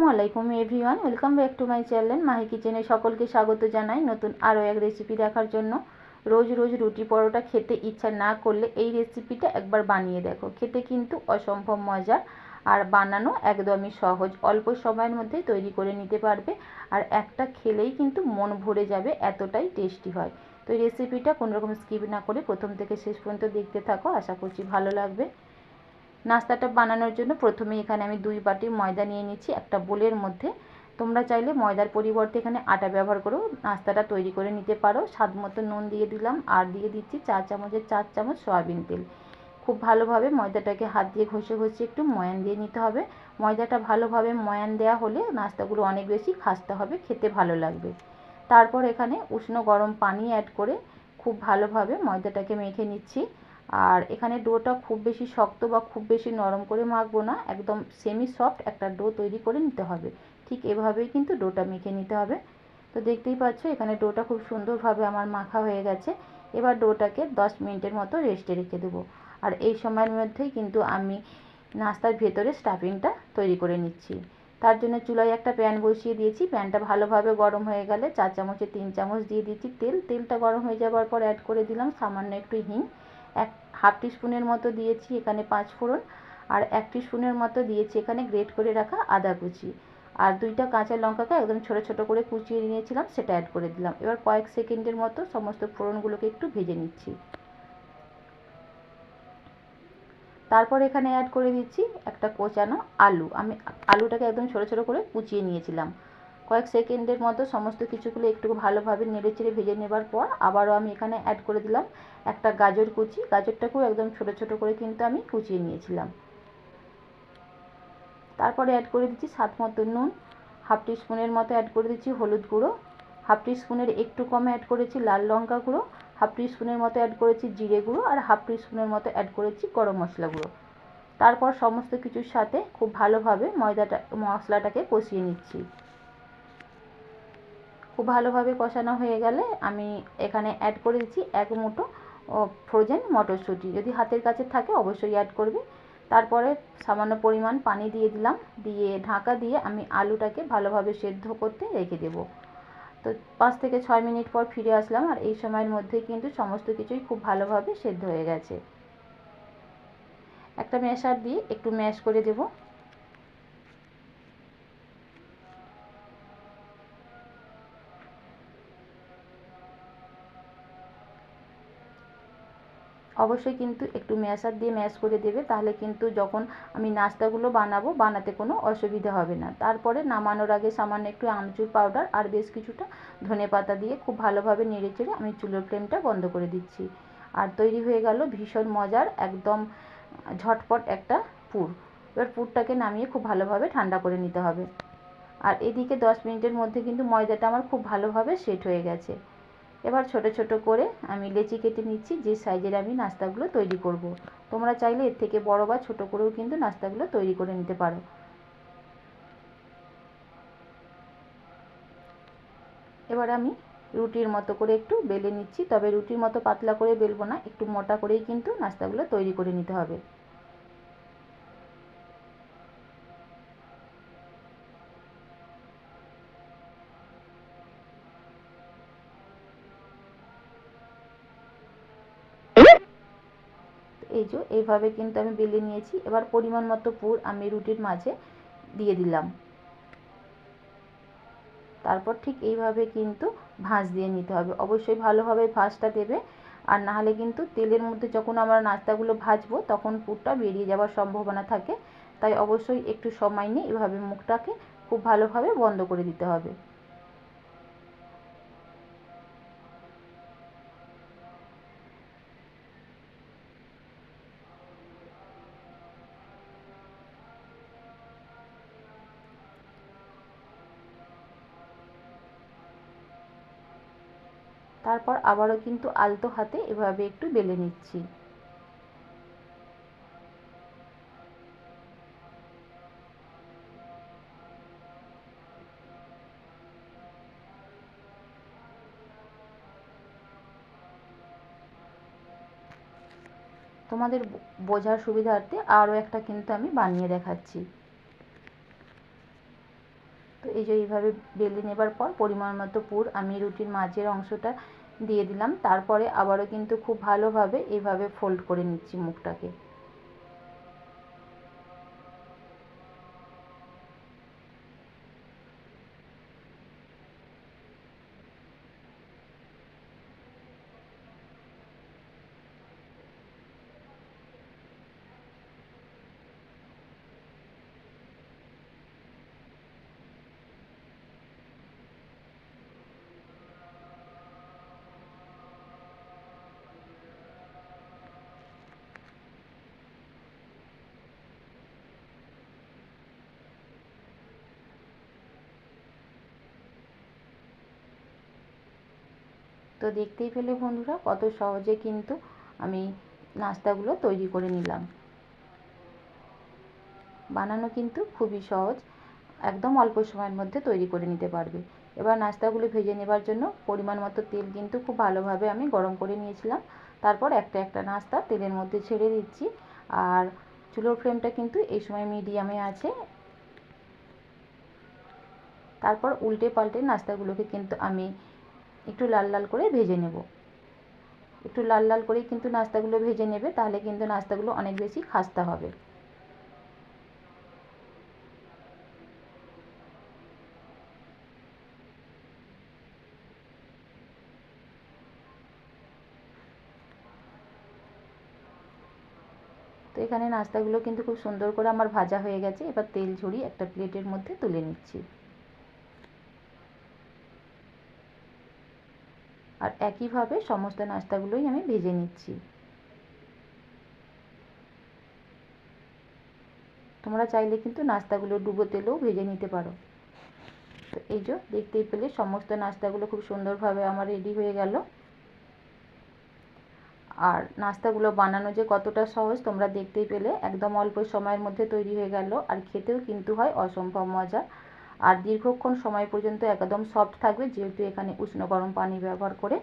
আসসালামু আলাইকুম everyone welcome back to my channel Mahi কিচেনে সকলকে স্বাগত জানাই নতুন আরও এক রেসিপি দেখার জন্য। রোজ রোজ রুটি পরোটা খেতে ইচ্ছা না করলে এই রেসিপিটা একবার বানিয়ে দেখো। খেতে কিন্তু অসম্ভব মজার আর বানানো একদমই সহজ। অল্প সময়ের মধ্যে তৈরি করে নিতে পারবে। আর একটা খেলেই কিন্তু মন ভরে যাবে, এতটাই টেস্টি হয়। তো এই রেসিপিটা কোনোরকম স্কিপ না করে প্রথম থেকে শেষ পর্যন্ত দেখতে থাকো। আশা করছি ভালো লাগবে। নাস্তাটা বানানোর জন্য প্রথমে এখানে আমি দুই বাটি ময়দা নিয়ে নিচ্ছি একটা বোলের মধ্যে। তোমরা চাইলে ময়দার পরিবর্তে এখানে আটা ব্যবহার করো। নাস্তাটা তৈরি করে নিতে পারো। স্বাদ মতো নুন দিয়ে দিলাম, আর দিয়ে দিচ্ছি চার চামচের চার চামচ সয়াবিন তেল। খুব ভালোভাবে ময়দাটাকে হাত দিয়ে ঘষে ঘষে একটু ময়ান দিয়ে নিতে হবে। ময়দাটা ভালোভাবে ময়ান দেওয়া হলে নাস্তাগুলো অনেক বেশি খাস্তে হবে, খেতে ভালো লাগবে। তারপর এখানে উষ্ণ গরম পানি অ্যাড করে খুব ভালোভাবে ময়দাটাকে মেখে নিচ্ছি। আর এখানে ডোটা খুব বেশি শক্ত বা খুব বেশি নরম করে মাখবো না, একদম সেমি সফট একটা ডো তৈরি করে নিতে হবে। ঠিক এভাবেই কিন্তু ডোটা মেখে নিতে হবে। তো দেখতেই পাচ্ছ, এখানে ডোটা খুব সুন্দরভাবে আমার মাখা হয়ে গেছে। এবার ডোটাকে দশ মিনিটের মতো রেস্টে রেখে দেবো। আর এই সময়ের মধ্যেই কিন্তু আমি নাস্তার ভেতরে স্টাফিংটা তৈরি করে নিচ্ছি। তার জন্য চুলায় একটা প্যান বসিয়ে দিয়েছি। প্যানটা ভালোভাবে গরম হয়ে গেলে চার চামচে তিন চামচ দিয়ে দিচ্ছি তেল। তেলটা গরম হয়ে যাওয়ার পর অ্যাড করে দিলাম সামান্য একটু হিং। এক হাফ টিস্পুনের মতো দিয়েছি এখানে পাঁচ ফোড়ন, আর এক টিস্পুনের মতো দিয়েছি এখানে গ্রেট করে রাখা আদা কুচি। আর দুইটা কাঁচা লঙ্কাকে একদম ছোট ছোট করে কুচিয়ে নিয়েছিলাম, সেটা অ্যাড করে দিলাম। এবার কয়েক সেকেন্ডের মতো সমস্ত ফোড়নগুলোকে একটু ভেজে নিচ্ছি। তারপর এখানে অ্যাড করে দিচ্ছি একটা কোচানো আলু। আমি আলুটাকে একদম ছোট ছোট করে কুচিয়ে নিয়েছিলাম। কয়েক সেকেন্ডের মতো সমস্ত কিছুগুলো একটু ভালোভাবে নেড়ে চেড়ে ভেজে নেবার পর আবারও আমি এখানে অ্যাড করে দিলাম একটা গাজর কুচি। গাজরটাকেও একদম ছোট ছোট করে কিন্তু আমি কুচিয়ে নিয়েছিলাম। তারপরে অ্যাড করে দিচ্ছি স্বাদ মতো নুন, হাফ স্পুনের মতো অ্যাড করে দিচ্ছি হলুদ গুঁড়ো, হাফ স্পুনের একটু কমে অ্যাড করেছি লাল লঙ্কা গুঁড়ো, হাফ স্পুনের মতো অ্যাড করেছি জিরে গুঁড়ো আর হাফ স্পুনের মতো অ্যাড করেছি গরম মশলা গুঁড়ো। তারপর সমস্ত কিছুর সাথে খুব ভালোভাবে ময়দাটা, মশলাটাকে কষিয়ে নিচ্ছি। খুব ভালোভাবে কষানো হয়ে গেলে আমি এখানে অ্যাড করে দিচ্ছি এক মুঠো ফ্রোজেন মটরশুঁটি। যদি হাতের কাছে থাকে অবশ্যই অ্যাড করবে। তারপরে সামান্য পরিমাণ পানি দিয়ে দিলাম। দিয়ে ঢাকা দিয়ে আমি আলুটাকে ভালোভাবে সেদ্ধ করতে রেখে দেব। তো পাঁচ থেকে ছয় মিনিট পর ফিরে আসলাম। আর এই সময়ের মধ্যে কিন্তু সমস্ত কিছুই খুব ভালোভাবে সেদ্ধ হয়ে গেছে। একটা ম্যাশার দিয়ে একটু ম্যাশ করে দেবো। অবশ্যই কিন্তু একটু ম্যাশার দিয়ে ম্যাশ করে দেবে, তাহলে কিন্তু যখন আমি নাস্তাগুলো বানাবো, বানাতে কোনো অসুবিধা হবে না। তারপরে নামানোর আগে সামান্য একটু আমচুর পাউডার আর বেশ কিছুটা ধনে পাতা দিয়ে খুব ভালোভাবে নেড়ে চেড়ে আমি চুলোর ফ্লেমটা বন্ধ করে দিচ্ছি। আর তৈরি হয়ে গেল ভীষণ মজার, একদম ঝটপট একটা পুর। এবার পুরটাকে নামিয়ে খুব ভালোভাবে ঠান্ডা করে নিতে হবে। আর এদিকে দশ মিনিটের মধ্যে কিন্তু ময়দাটা আমার খুব ভালোভাবে সেট হয়ে গেছে। এবার ছোট ছোট করে আমি লেচি কেটে নিচ্ছি, যে সাইজের আমি নাস্তাগুলো তৈরি করব। তোমরা চাইলে এর থেকে বড় বা ছোট করেও কিন্তু নাস্তাগুলো তৈরি করে নিতে পারো এবার আমি রুটির মতো করে একটু বেলে নিচ্ছি, তবে রুটির মতো পাতলা করে বেলবো না, একটু মোটা করেই কিন্তু নাস্তাগুলো তৈরি করে নিতে হবে এই এইভাবে কিন্তু আমি বেলে নিয়েছি। এবার পরিমাণ মতো পুর আমি রুটির মাঝে দিয়ে দিলাম। তারপর ঠিক এইভাবে কিন্তু ভাঁজ দিয়ে নিতে হবে। অবশ্যই ভালোভাবে ভাঁজটা দেবে। আর না হলে কিন্তু তেলের মধ্যে যখন আমরা নাস্তাগুলো ভাজবো, তখন পুরটা বেরিয়ে যাওয়ার সম্ভাবনা থাকে। তাই অবশ্যই একটু সময় নিয়ে এভাবে মুখটাকে খুব ভালোভাবে বন্ধ করে দিতে হবে। তারপর আবারও কিন্তু আলতো হাতে এভাবে একটু বেলে নিচ্ছি। তোমাদের বোঝার সুবিধার্থে আরও একটা কিন্তু আমি বানিয়ে দেখাচ্ছি। এই যে এইভাবে বেলে নেবার পর পরিমাণ মতো পুর আমি রুটির মাঝের অংশটা দিয়ে দিলাম। তারপরে আবারও কিন্তু খুব ভালোভাবে এইভাবে ফোল্ড করে নিচ্ছি মুখটাকে। তো দেখতেই পেলে বন্ধুরা, কত সহজে কিন্তু আমি নাস্তাগুলো তৈরি করে নিলাম। বানানো কিন্তু খুবই সহজ, একদম অল্প সময়ের মধ্যে তৈরি করে নিতে পারবে। এবার নাস্তাগুলো ভেজে নেবার জন্য পরিমাণ মতো তেল কিন্তু খুব ভালোভাবে আমি গরম করে নিয়েছিলাম। তারপর একটা একটা নাস্তা তেলের মধ্যে ছেড়ে দিচ্ছি। আর চুলোর ফ্লেমটা কিন্তু এই সময় মিডিয়ামে আছে। তারপর উল্টে পাল্টে নাস্তাগুলোকে কিন্তু আমি একটু লাল লাল করে ভেজে নেব। একটু লাল লাল করেই কিন্তু নাস্তাগুলো ভেজে নেবে, তাহলে কিন্তু নাস্তাগুলো অনেক বেশি খাস্তা হবে। তো এখানে নাস্তাগুলো কিন্তু খুব সুন্দর করে আমার ভাজা হয়ে গেছে। এবার তেল ঝরিয়ে একটা প্লেটের মধ্যে তুলে নিচ্ছি। আর একইভাবে সমস্ত নাস্তাগুলোই আমি ভেজে নিচ্ছি। তোমরা চাইলে কিন্তু নাস্তাগুলো ডুবো তেলেও ভেজে নিতে পারো। তো এই যে দেখতেই পেলে সমস্ত নাস্তাগুলো খুব সুন্দরভাবে আমার রেডি হয়ে গেল। আর নাস্তাগুলো বানানো যে কতটা সহজ তোমরা দেখতেই পেলে, একদম অল্প সময়ের মধ্যে তৈরি হয়ে গেল। আর খেতেও কিন্তু হয় অসম্ভব মজা। আর দীর্ঘক্ষণ সময় পর্যন্ত একদম সফট থাকবে যেহেতু এখানে উষ্ণ গরম পানি ব্যবহার করে